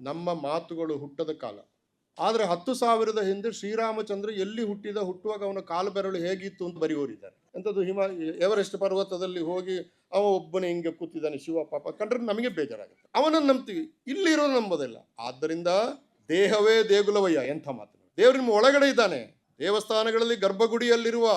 ನಮ್ಮ ಮಾತುಗಳು ಹುಟ್ಟದ ಕಾಲ. ಆದರೆ ಹತ್ತು ಸಾವಿರದ ಹಿಂದೆ ಶ್ರೀರಾಮಚಂದ್ರ ಎಲ್ಲಿ ಹುಟ್ಟಿದ, ಹುಟ್ಟುವಾಗ ಅವನ ಕಾಲು ಬೆರಳು ಹೇಗಿತ್ತು ಅಂತ ಬರೆಯೋರಿದ್ದಾರೆ. ಎಂಥದ್ದು ಹಿಮ, ಎವರೆಸ್ಟ್ ಪರ್ವತದಲ್ಲಿ ಹೋಗಿ ಅವ ಒಬ್ಬನೇ ಹಿಂಗೆ ಕೂತಿದ್ದಾನೆ ಶಿವ ಪಾಪ. ಕಂಡ್ರೆ ನಮಗೆ ಬೇಜಾರಾಗುತ್ತೆ. ಅವನನ್ನು ನಂಬ್ತೀವಿ. ಇಲ್ಲಿರೋ ನಂಬೋದಿಲ್ಲ. ಆದ್ದರಿಂದ ದೇಹವೇ ದೇಗುಲವಯ್ಯ ಎಂಥ ಮಾತು ದೇವರು ನಿಮ್ಮ ಒಳಗಡೆ ಇದ್ದಾನೆ. ದೇವಸ್ಥಾನಗಳಲ್ಲಿ ಗರ್ಭಗುಡಿಯಲ್ಲಿರುವ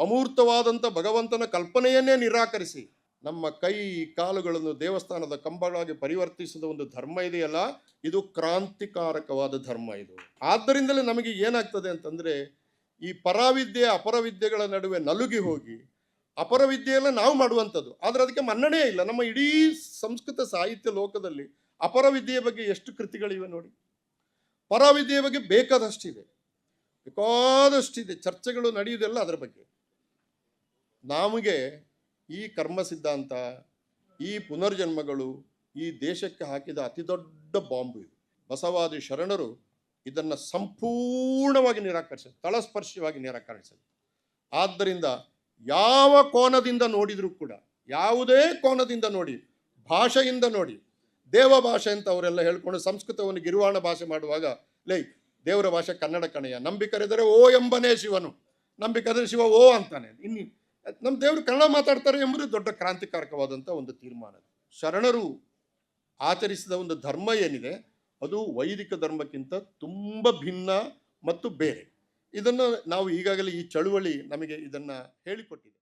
ಅಮೂರ್ತವಾದಂಥ ಭಗವಂತನ ಕಲ್ಪನೆಯನ್ನೇ ನಿರಾಕರಿಸಿ. ನಮ್ಮ ಕೈ ಕಾಲುಗಳನ್ನು ದೇವಸ್ಥಾನದ ಕಂಬಗಳಾಗಿ ಪರಿವರ್ತಿಸಿದ ಒಂದು ಧರ್ಮ ಇದೆಯಲ್ಲ? ಇದು ಕ್ರಾಂತಿಕಾರಕವಾದ ಧರ್ಮ ಇದು. ಆದ್ದರಿಂದಲೇ ನಮಗೆ ಏನಾಗ್ತದೆ ಅಂತಂದರೆ, ಈ ಪರಾವಿದ್ಯೆ, ಅಪರವಿದ್ಯೆಗಳ ನಡುವೆ ನಲುಗಿ ಹೋಗಿ, ಅಪರವಿದ್ಯೆಯೆಲ್ಲ ನಾವು ಮಾಡುವಂಥದ್ದು. ಆದರೆ ಅದಕ್ಕೆ ಮನ್ನಣೆ ಇಲ್ಲ. ನಮ್ಮ ಇಡೀ ಸಂಸ್ಕೃತ ಸಾಹಿತ್ಯ ಲೋಕದಲ್ಲಿ ಅಪರವಿದ್ಯೆಯ ಬಗ್ಗೆ ಎಷ್ಟು ಕೃತಿಗಳಿವೆ ನೋಡಿ. ಪರಾವಿದ್ಯೆಯ ಬಗ್ಗೆ ಬೇಕಾದಷ್ಟಿದೆ. ಬೇಕಾದಷ್ಟಿದೆ. ಚರ್ಚೆಗಳು ನಡೆಯುವುದೆಲ್ಲ ಅದರ ಬಗ್ಗೆ. ನಮಗೆ ಈ ಕರ್ಮ ಸಿದ್ಧಾಂತ ಈ ಪುನರ್ಜನ್ಮಗಳು ಈ ದೇಶಕ್ಕೆ ಹಾಕಿದ ಅತಿ ದೊಡ್ಡ ಬಾಂಬು ಇದು. ಬಸವಾದಿ ಶರಣರು ಇದನ್ನು ಸಂಪೂರ್ಣವಾಗಿ ನಿರಾಕರಿಸಿದರು ತಳಸ್ಪರ್ಶವಾಗಿ ನಿರಾಕರಿಸಿದರು. ಆದ್ದರಿಂದ ಯಾವ ಕೋನದಿಂದ ನೋಡಿದರೂ ಕೂಡ, ಯಾವುದೇ ಕೋನದಿಂದ ನೋಡಿ, ಭಾಷೆಯಿಂದ ನೋಡಿ, ದೇವ ಭಾಷೆ ಅಂತ ಅವರೆಲ್ಲ ಹೇಳ್ಕೊಂಡು ಸಂಸ್ಕೃತವನ್ನು ಗಿರುವಾಣ ಭಾಷೆ ಮಾಡುವಾಗ, ಲೈ, ದೇವರ ಭಾಷೆ ಕನ್ನಡ ಕಣೆಯ ನಂಬಿಕರೆದರೆ ಓ ಎಂಬನೇ ಶಿವನು ನಂಬಿಕರೆದರೆ ಶಿವ ಓ ಅಂತಾನೆ. ಇನ್ನು ನಮ್ಮ ದೇವರು ಕನ್ನಡ ಮಾತಾಡ್ತಾರೆ ಎಂಬುದು ದೊಡ್ಡ ಕ್ರಾಂತಿಕಾರಕವಾದಂಥ ಒಂದು ತೀರ್ಮಾನ ಶರಣರು ಆಚರಿಸಿದ ಒಂದು ಧರ್ಮ ಏನಿದೆ, ಅದು ವೈದಿಕ ಧರ್ಮಕ್ಕಿಂತ ತುಂಬ ಭಿನ್ನ ಮತ್ತು ಬೇರೆ. ಇದನ್ನು ನಾವು ಈಗಾಗಲೇ ಈ ಚಳುವಳಿ ನಮಗೆ ಇದನ್ನು ಹೇಳಿಕೊಟ್ಟಿದೆ.